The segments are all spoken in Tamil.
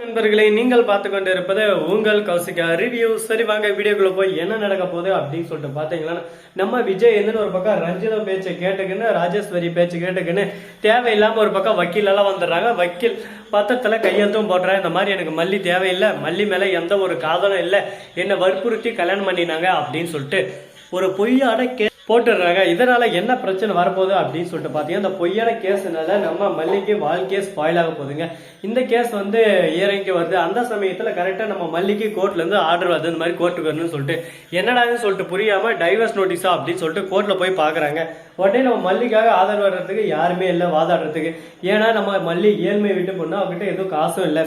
நண்பர்களை நீங்கள் பார்த்து கொண்டு இருப்பது உங்கள் கௌசிகா ரிவ்யூ. சரி வாங்க வீடியோக்குள்ள போய் என்ன நடக்க போகுது அப்படின்னு சொல்லிட்டு பாத்தீங்களா நம்ம விஜய் என்னன்னு ஒரு பக்கம் ரஞ்சிதா பேச்சை கேட்டுக்கின்னு ராஜேஸ்வரி பேச்சு கேட்டுக்கின்னு தேவையில்லாம ஒரு பக்கம் வக்கீல் எல்லாம் வந்துடுறாங்க. வக்கீல் பத்திரத்துல கையெழுத்தும் போடுறேன் இந்த மாதிரி எனக்கு மல்லி தேவையில்லை. மல்லி மேல எந்த ஒரு காதலும் இல்லை. என்னை வற்புறுத்தி கல்யாணம் பண்ணினாங்க அப்படின்னு சொல்லிட்டு ஒரு பொய்யான கே போட்டுடுறாங்க. இதனால என்ன பிரச்சனை வரப்போகுது அப்படின்னு சொல்லிட்டு பார்த்தீங்கன்னா இந்த பொய்யான கேஸ்னால நம்ம மல்லிக்கு வாழ்க்கையே ஸ்பாயில் ஆக போகுதுங்க. இந்த கேஸ் வந்து இறங்கி வருது. அந்த சமயத்தில் கரெக்டாக நம்ம மல்லிக்கு கோர்ட்லேருந்து ஆர்டர் வருது. இந்த மாதிரி கோர்ட்டுக்கு வரணும்னு சொல்லிட்டு. என்னடான்னு சொல்லிட்டு புரியாமல் டைவர்ஸ் நோட்டீஸா அப்படின்னு சொல்லிட்டு கோர்ட்டில் போய் பார்க்குறாங்க. உடனே நம்ம மல்லிக்காக ஆதரவு வர்றதுக்கு யாருமே இல்லை வாதாடுறதுக்கு. ஏன்னா நம்ம மல்லி ஏழ்மை விட்டு பொண்ணு அவங்ககிட்ட எதுவும் காசும் இல்லை.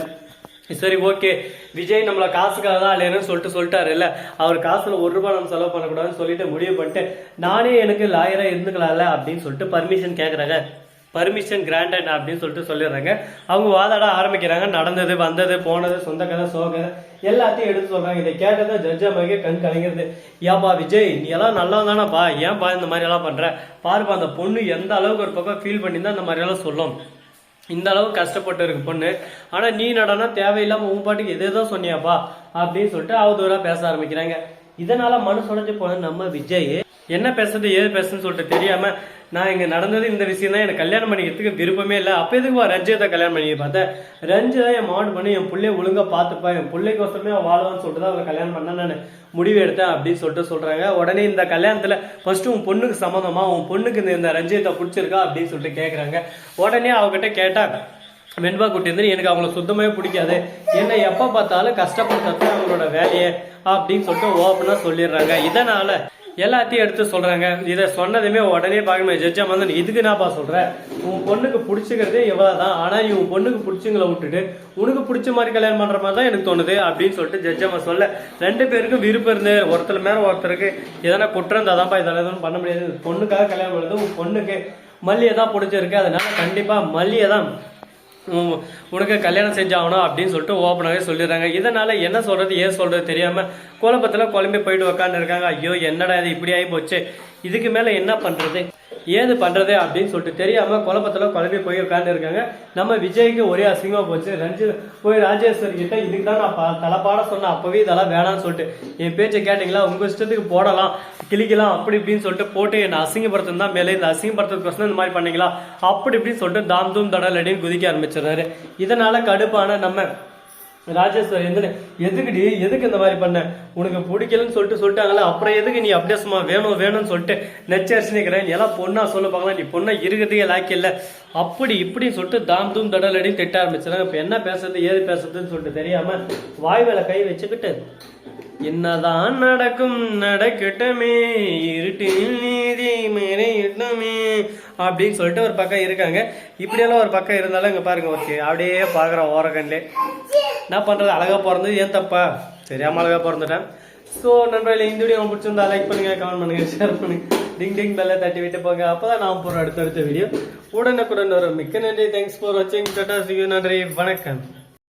சரி ஓகே. விஜய் நம்மளை காசுக்காக தான் இல்லைன்னு சொல்லிட்டு சொல்லிட்டாரு இல்ல அவர் காசுல ஒரு ரூபாய் நம்ம செலவு பண்ணக்கூடாதுன்னு சொல்லிட்டு முடிவு பண்ணிட்டு நானே எனக்கு லாயரா இருந்துக்கலாம்ல அப்படின்னு சொல்லிட்டு பர்மிஷன் கேட்குறாங்க பர்மிஷன் கிராண்டட் அப்படின்னு சொல்லிட்டு சொல்லிடுறாங்க. அவங்க வாதாட ஆரம்பிக்கிறாங்க. நடந்தது வந்தது போனது சொந்த கதை சோக எல்லாத்தையும் எடுத்து சொல்றாங்க. இதை கேட்டதை ஜட்ஜ் அம்மாக்கே கண் கலங்கிறது ஏன்பா விஜய் நீ எல்லாம் நல்லா தானேப்பா ஏன்பா இந்த மாதிரி எல்லாம் பண்ற? பாருப்பா அந்த பொண்ணு எந்த அளவுக்கு ஒரு பக்கம் ஃபீல் பண்ணி தான் இந்த மாதிரி எல்லாம் சொல்லும். இந்த அளவு கஷ்டப்பட்டு இருக்கு பொண்ணு. ஆனா நீ நடனா தேவையில்லாம உன் பாட்டுக்கு எது எதோ சொன்னியாப்பா அப்படின்னு சொல்லிட்டு அவதூறா பேச ஆரம்பிக்கிறாங்க. இதனால மனசு உடஞ்சு போன நம்ம விஜய். என்ன பேசுறது ஏது பேசுன்னு சொல்லிட்டு தெரியாம நான் இங்க நடந்தது இந்த விஷயம் தான் எனக்கு கல்யாணம் பண்ணிக்கிறதுக்கு விருப்பமே இல்லை. அப்ப எதுக்கு ரஞ்சிதா கல்யாணம் பண்ணி பார்த்தேன் ரஞ்சிதா என் மாடு பண்ணி என் பிள்ளைய ஒழுங்கா பார்த்துப்பா என் பிள்ளைக்கோசமே அவன் வாழ்வான்னு சொல்லிட்டு தான் அவளை கல்யாணம் பண்ண நான். முடிவு எடுத்தேன் அப்படின்னு சொல்லிட்டு சொல்றாங்க. உடனே இந்த கல்யாணத்துல ஃபர்ஸ்ட் உன் பொண்ணுக்கு சம்மந்தமா உன் பொண்ணுக்கு இந்த- இந்த பிடிச்சிருக்கா அப்படின்னு சொல்லிட்டு கேக்குறாங்க. உடனே அவகிட்ட கேட்டா வெண்பா குட்டி இருந்து எனக்கு அவங்கள சுத்தமாகவே பிடிக்காது. என்னை எப்போ பார்த்தாலும் கஷ்டப்படுறது அவங்களோட வேலையை அப்படின்னு சொல்லிட்டு ஓப்பனாக சொல்லிடுறாங்க. இதனால் எல்லாத்தையும் எடுத்து சொல்கிறாங்க இதை சொன்னதுமே உடனே பார்க்கணும் ஜட்ஜா வந்து இதுக்கு நான்ப்பா சொல்கிறேன் உன் பொண்ணுக்கு பிடிச்சிக்கிறதே இவ்வளோ தான் ஆனால் இவன் பொண்ணுக்கு பிடிச்சிங்களை விட்டுட்டு உனக்கு பிடிச்ச மாதிரி கல்யாணம் பண்ணுற மாதிரி தான் எனக்கு தோணுது அப்படின்னு சொல்லிட்டு ஜட்ஜம்மா சொல்ல. ரெண்டு பேருக்கும் விருப்பம் இருந்து ஒருத்தர் மேலே ஒருத்தருக்கு எதனா குற்றம் இருந்தாதான்ப்பா இதெல்லாம் எதுவும் பண்ண முடியாது. பொண்ணுக்காக கல்யாணம் பண்ணுறது உன் பொண்ணுக்கு மல்லியை தான் பிடிச்சிருக்கு. அதனால கண்டிப்பாக மல்லியை தான் உனக்கு கல்யாணம் செஞ்சாகணும் அப்படின்னு சொல்லிட்டு ஓப்பனாகவே சொல்லிடுறாங்க. இதனால் என்ன சொல்கிறது ஏன் சொல்கிறது தெரியாமல் குழப்பத்தில் குழம்பி போயிட்டு உக்காந்துருக்காங்க. ஐயோ என்னடா இது இப்படி ஆகி போச்சு. இதுக்கு மேலே என்ன பண்ணுறது ஏது பண்றது அப்படின்னு சொல்லிட்டு தெரியாம குழப்பத்துல குழம்பி போய் உட்கார்ந்து இருக்காங்க. நம்ம விஜய்க்கு ஒரே அசிங்கமா போச்சு. ரஞ்சித் போய் ராஜேஸ்வரி கிட்ட இதுக்கு தான் நான் தலைப்பாட சொன்னேன். அப்பவே இதெல்லாம் வேணாம்னு சொல்லிட்டு என் பேச்சை கேட்டீங்களா? உங்க இஷ்டத்துக்கு போடலாம் கிளிக்கலாம் அப்படி இப்படின்னு சொல்லிட்டு போட்டு என்ன அசிங்கப்படுத்தணும் தான் மேலே. இந்த அசிங்கப்படுத்துறதுக்கோசம் இந்த மாதிரி பண்ணீங்களா? அப்படி இப்படின்னு சொல்லிட்டு தாம் தூம் தடல் குதிக்க ஆரம்பிச்சிடுறாரு. இதனால கடுப்பான நம்ம ராஜேஸ்வரி எந்த எதுக்குடி? எதுக்கு இந்த மாதிரி பண்ண? உனக்கு பிடிக்கலன்னு சொல்லிட்டு சொல்லிட்டாங்களே அப்புறம் எதுக்கு நீ அப்படியே சும்மா வேணும் வேணும்னு சொல்லிட்டு நெச்சரிச்சு நிற்கிறேன் நீ எல்லாம் பொண்ணா சொல்ல பார்க்கலாம் நீ பொண்ணா இருக்கிறதுக்கே லாக்கி இல்லை. அப்படி இப்படின்னு சொல்லிட்டு தாம் தூம் தடல் திட்ட ஆரம்பிச்சிடாங்க இப்போ என்ன பேசுறது ஏது பேசுறதுன்னு சொல்லிட்டு தெரியாம வாய் மேல கை வச்சுக்கிட்டு என்னதான் நடக்கும் நடக்கட்டுமே இருட்டில் நீதி மறையட்டுமே அப்படின்னு சொல்லிட்டு ஒரு பக்கம் இருக்காங்க. இப்படியெல்லாம் ஒரு பக்கம் இருந்தாலும் இங்கே பாருங்க ஓகே அப்படியே பார்க்குறோம் ஓரகன்லே என்ன பண்ணுறது அழகாக பிறந்தது. ஏன் தப்பா? தெரியாமல் அழகாக பிறந்துட்டேன். ஸோ நண்பர்களே இந்த வீடியோ பிடிச்சிருந்தா லைக் பண்ணுங்க கமெண்ட் பண்ணுங்க ஷேர் பண்ணுங்க. டிங் டிங் பெல்ல தட்டி விட்டு போங்க. அப்பதான் நான் போற அடுத்தடுத்த வீடியோ உடனுக்குடன் வரும். மிக்க நன்றி. தேங்க்ஸ் ஃபார் வாட்சிங் டாடா see நன்றி. வணக்கம்.